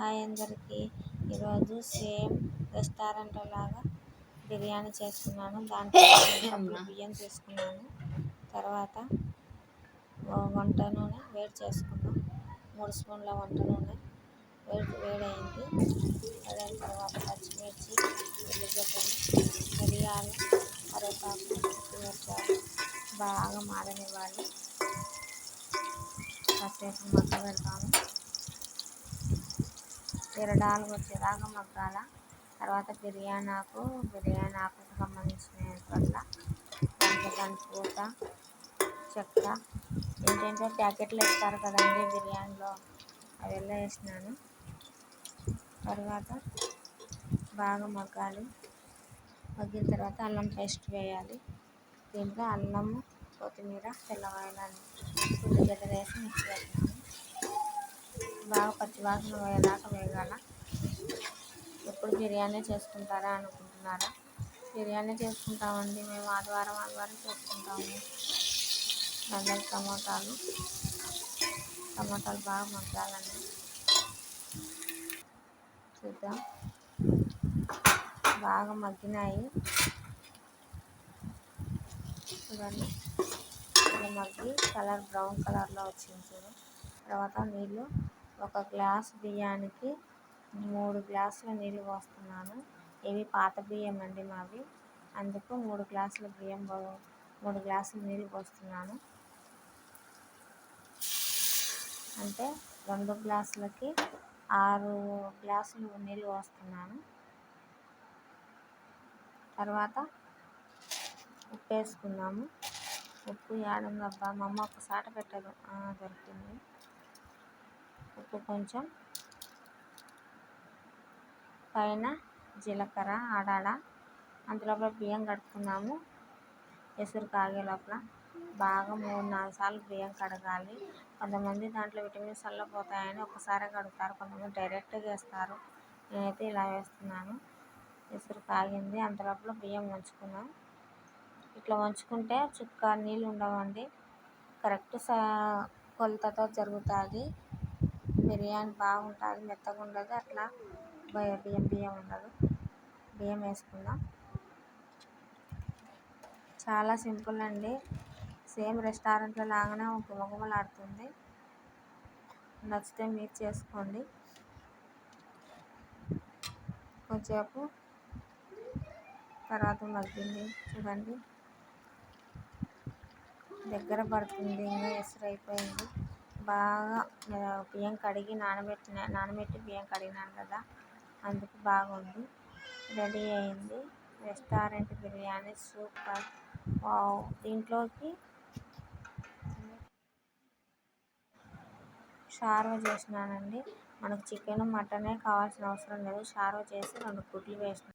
Hi అందరికీ ఈరోజు same restaurant లాగా బిర్యానీ చేస్తున్నాను. దాంట్లో బియ్యం తీసుకున్నాను. తర్వాత వంట నూనె వేడి చేసుకున్నాం. మూడు స్పూన్ల వంట నూనె వేడి వేడైంది. వేడైన తర్వాత పచ్చిమిర్చి ఉల్లిగడ్డలు మిరియాలు కరివేపాకు బాగా మాడనివ్వాలి. కాసేపు మగ్గ పెడతాము విరడాలు వచ్చేదాకా మగ్గాల. తర్వాత బిర్యానీ ఆకు బిర్యానీ ఆకుకు సంబంధించిన వల్ల దాంట్లో పూత చెక్క. ఏంటంటే ప్యాకెట్లు ఇస్తారు కదండి బిర్యానీలో. అవి వేసినాను. తర్వాత బాగా మగ్గాలి. మగ్గిన తర్వాత అల్లం పేస్ట్ వేయాలి. దీంట్లో అల్లము కొత్తిమీర తెల్లవాయలని ఉల్లిగడ్డలు వేసి మిక్స్ పెట్టినాను బాగా పచ్చి వాసన పోయేదాకా వేగాల? ఎప్పుడు బిర్యానీ చేసుకుంటారా అనుకుంటున్నారా? బిర్యానీ చేసుకుంటామండి మేము ఆదివారం ఆదివారం చేసుకుంటాము. నల్లని టమోటాలు. టమాటాలు బాగా మగ్గాలండి. చూద్దాం. బాగా మగ్గినాయి. చూడండి. మగ్గి కలర్ బ్రౌన్ కలర్లో వచ్చింది చూడు. తర్వాత నీళ్ళు ఒక గ్లాస్ బియ్యానికి మూడు గ్లాసుల నీళ్ళు పోస్తున్నాను. ఇవి పాత బియ్యం అండి మావి. అందుకు మూడు గ్లాసుల బియ్యం మూడు గ్లాసుల నీళ్ళు పోస్తున్నాను. అంటే రెండు గ్లాసులకి ఆరు గ్లాసులు నీళ్ళు పోస్తున్నాను. తర్వాత ఉప్పు వేసుకున్నాము ఉప్పు ఏడుందబ్బా మా అమ్మ ఒక సాట పెట్టదు. దొరికింది. ఉప్పు కొంచెం. పైన జీలకర్ర ఆడాడ. అందులోపల బియ్యం కడుక్కున్నాము. ఎసురు కాగే లోపల బాగా మూడు నాలుగు సార్లు బియ్యం కడగాలి. కొంతమంది దాంట్లో విటమిన్స్ వల్ల పోతాయని ఒకసారి కడుగుతారు. కొంతమంది డైరెక్ట్గా వేస్తారు. నేనైతే ఇలా వేస్తున్నాను. ఎసురు కాగింది. అంతలోపల బియ్యం వంచుకున్నాం. ఇట్లా వంచుకుంటే చుక్క నీళ్ళు ఉండవండి. కరెక్ట్ సా కొలతతో జరుగుతుంది. బిర్యానీ బాగుంటుంది మెత్తగా ఉండదు. అట్లా బియ్యం బియ్యం ఉండదు. బియ్యం వేసుకుందాం. చాలా సింపుల్ అండి. సేమ్ రెస్టారెంట్లో లాగానే గుమగుమలాడుతుంది. నచ్చితే మీరు చేసుకోండి. కొంచెంసేపు తర్వాత మగ్గింది చూడండి. దగ్గర పడుతుంది ఇంకా ఎసరైపోయింది బాగా బియ్యం కడిగి నానబెట్టిన నానబెట్టి బియ్యం కడిగినాను కదా అందుకు బాగుంది రెడీ అయింది. Restaurant biryani super. వావ్. దీంట్లోకి షార్వ చేసినానండి. మనకు చికెన్ మటనే కావాల్సిన అవసరం లేదు. షార్వ చేసి రెండు గుడ్లు వేసిన